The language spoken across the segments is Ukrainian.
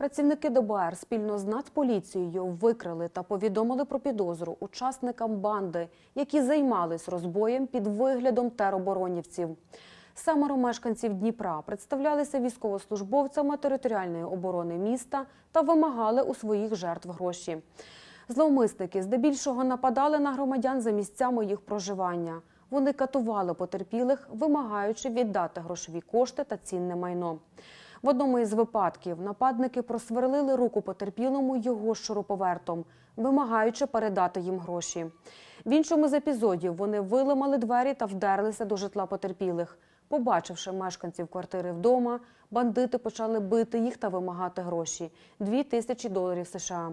Працівники ДБР спільно з Нацполіцією викрили та повідомили про підозру учасникам банди, які займались розбоєм під виглядом тероборонівців. Семеро мешканців Дніпра представлялися військовослужбовцями територіальної оборони міста та вимагали у своїх жертв гроші. Зловмисники здебільшого нападали на громадян за місцями їх проживання. Вони катували потерпілих, вимагаючи віддати грошові кошти та цінне майно. В одному із випадків нападники просверлили руку потерпілому його шуруповертом, вимагаючи передати їм гроші. В іншому з епізодів вони виламали двері та вдерлися до житла потерпілих. Побачивши мешканців квартири вдома, бандити почали бити їх та вимагати гроші дві тисячі доларів США.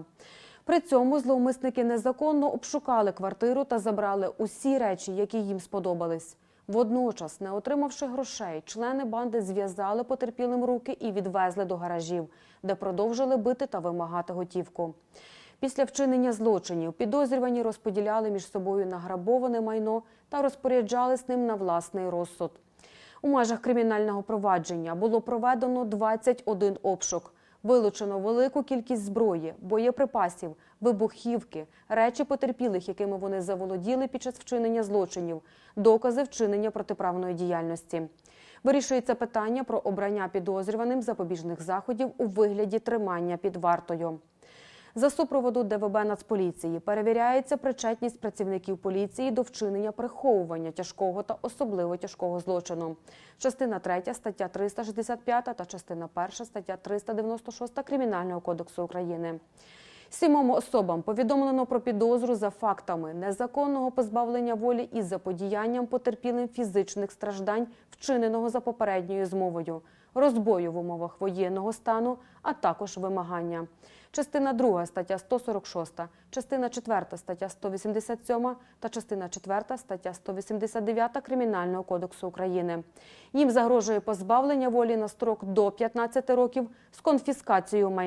При цьому зловмисники незаконно обшукали квартиру та забрали усі речі, які їм сподобались. Водночас, не отримавши грошей, члени банди зв'язали потерпілим руки і відвезли до гаражів, де продовжили бити та вимагати готівку. Після вчинення злочинів підозрювані розподіляли між собою награбоване майно та розпоряджались ним на власний розсуд. У межах кримінального провадження було проведено 21 обшук. Вилучено велику кількість зброї, боєприпасів, вибухівки, речі потерпілих, якими вони заволоділи під час вчинення злочинів, докази вчинення протиправної діяльності. Вирішується питання про обрання підозрюваним запобіжних заходів у вигляді тримання під вартою. За супроводу ДВБ Нацполіції перевіряється причетність працівників поліції до вчинення приховування тяжкого та особливо тяжкого злочину. Частина 3 стаття 365 та частина 1 стаття 396 Кримінального кодексу України. Сімом особам повідомлено про підозру за фактами незаконного позбавлення волі із заподіянням потерпілим фізичних страждань, вчиненого за попередньою змовою, розбою в умовах воєнного стану, а також вимагання. Частина 2 стаття 146, частина 4 стаття 187 та частина 4 стаття 189 Кримінального кодексу України. Їм загрожує позбавлення волі на строк до 15 років з конфіскацією майна.